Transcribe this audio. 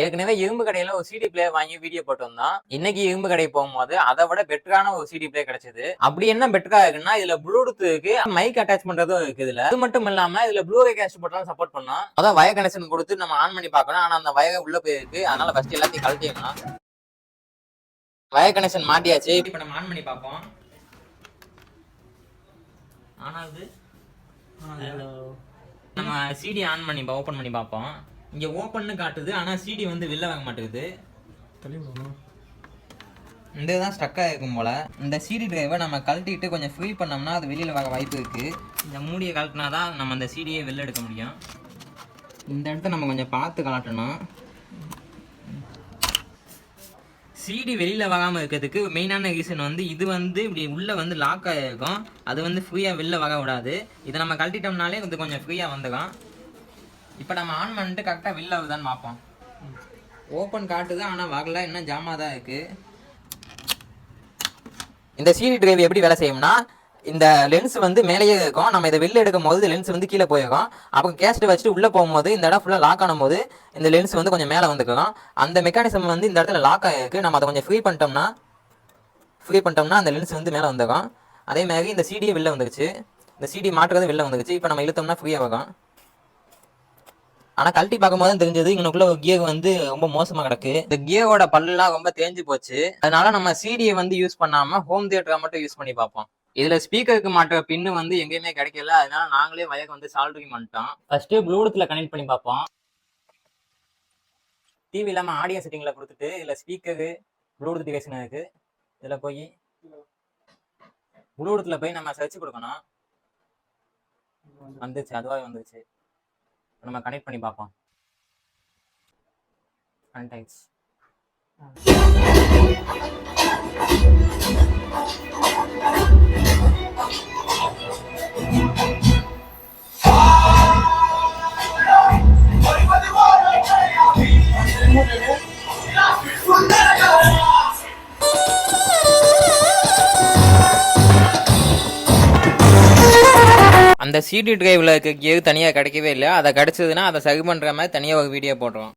ஏற்கனவே இரும்பு கடையில ஒரு சிடி பிளேயர் வாங்கி வீடியோ போட்டு வந்தோம் இன்னைக்கு இரும்பு கடை போகும்போது அதை விட பெட்டரான ஒரு சிடி பிளேயர் கிடைச்சது. அப்படி என்ன பெட்டரா இருக்குன்னா இதுல ப்ளூடூத்துக்கு மைக் அட்டாச் பண்றதும் இருக்கு இதுல. அது மட்டும் இல்லாம இதுல ப்ளூரே கேஷ் போட்டாலும் சப்போர்ட் பண்ணோம் அதான் வயர் கனெக்ஷன் கொடுத்து நம்ம ஆன் பண்ணி பார்க்கணும். ஆனா அந்த வயர் உள்ள போயிருக்கு. அதனால ஃபர்ஸ்ட் எல்லாத்தையும் கழட்டிடணும் வயர் கனெக்ஷன் மாட்டியாச்சு. இப்போ நம்ம ஆன் பண்ணி பார்ப்போம். ஆனாது ஹலோ நம்ம சிடி ஆன் பண்ணி ஓப்பன் பண்ணி பார்ப்போம். இங்க ஓப்பன்னு காட்டுது ஆனா சிடி வந்து வெளில வாங்க மாட்டேங்குது. இந்த இதுதான் ஸ்டக்காக இருக்கும் போல. இந்த சிடி டிரைவை நம்ம கழட்டிட்டு கொஞ்சம் ஃப்ரீ பண்ணோம்னா அது வெளியில் வர வாய்ப்பு இருக்கு. இந்த மூடியை கழட்டினா தான் நம்ம அந்த சிடியை வெளில எடுக்க முடியும். இந்த இடத்த நம்ம கொஞ்சம் பார்த்து கலட்டணும் சிடி வெளியில வராம இருக்கிறதுக்கு மெயினான ரீசன் வந்து இது வந்து இப்படி உள்ள வந்து லாக் ஆகிருக்கும் அது வந்து ஃப்ரீயா வெளில வர விடாது இதை நம்ம கழட்டிட்டோம்னாலே இது கொஞ்சம் ஃப்ரீயா வந்துடும் இப்போ நம்ம ஆன் பண்ணிட்டு கரெக்டாக வெளில வருதான்னு பார்ப்போம். ஓப்பன் காட்டுது ஆனால் வரல இன்னும் ஜாமா தான் இருக்கு. இந்த சிடி டிரைவ் எப்படி வேலை செய்யும்னா இந்த லென்ஸ் வந்து மேலேயே இருக்கும். நம்ம இதை வெளில எடுக்கும் போது லென்ஸ் வந்து கீழே போயிருக்கும். அப்போ கேஸ்ட் வச்சுட்டு உள்ளே போகும்போது இந்த இடம் ஃபுல்லாக லாக் ஆனும் போது இந்த லென்ஸ் வந்து கொஞ்சம் மேலே வந்துருக்கும் அந்த மெக்கானிசம் வந்து இந்த இடத்துல லாக் ஆகிருக்கு நம்ம அதை கொஞ்சம் ஃப்ரீ பண்ணிட்டோம்னா ஃப்ரீ பண்ணிட்டோம்னா அந்த லென்ஸ் வந்து மேலே வந்துருக்கும் அதே மாதிரி இந்த சிடியே வெளில வந்துருச்சு. இந்த சிடி மாட்டுறது வெளில வந்துருச்சு. இப்போ நம்ம இழுத்தோம்னா ஃப்ரீயாக வரும் ஆனால் கழட்டி பார்க்கும்போது தான் தெரிஞ்சது இங்கனுக்குள்ள ஒரு கியர் வந்து ரொம்ப மோசமாக கிடக்கு. இந்த கியரோட பல்லுலாம் ரொம்ப தேஞ்சு போச்சு. அதனால நம்ம சிடியை வந்து யூஸ் பண்ணாம ஹோம் தியேட்டரை மட்டும் யூஸ் பண்ணி பார்ப்போம். இதுல ஸ்பீக்கருக்கு மாட்டுற பின்னு வந்து எங்கேயுமே கிடைக்கல. அதனால நாங்களே வயக்கு வந்து சால்வ் பண்ணிட்டோம் ஃபர்ஸ்ட் ப்ளூடூத்ல கனெக்ட் பண்ணி பார்ப்போம். டிவி இல்லாம ஆடியோ செட்டிங்ல கொடுத்துட்டு இதுல ஸ்பீக்கரு ப்ளூடூத் டிவைஸ்னு இருக்கு. இதுல போய் ப்ளூடூத்ல போய் நம்ம சர்ச் கொடுக்கணும். வந்துச்சு அதுவாக வந்துச்சு. நம்ம கனெக்ட் பண்ணி பார்ப்போம். கனெக்ட் ஆயிடுச்சு அந்த சிடி டிரைவில் இருக்க கியர் தனியாக கிடைக்கவே இல்லை. அதை கிடச்சதுன்னா அதை சரி பண்ணுற மாதிரி தனியாக ஒரு வீடியோ போடுறோம்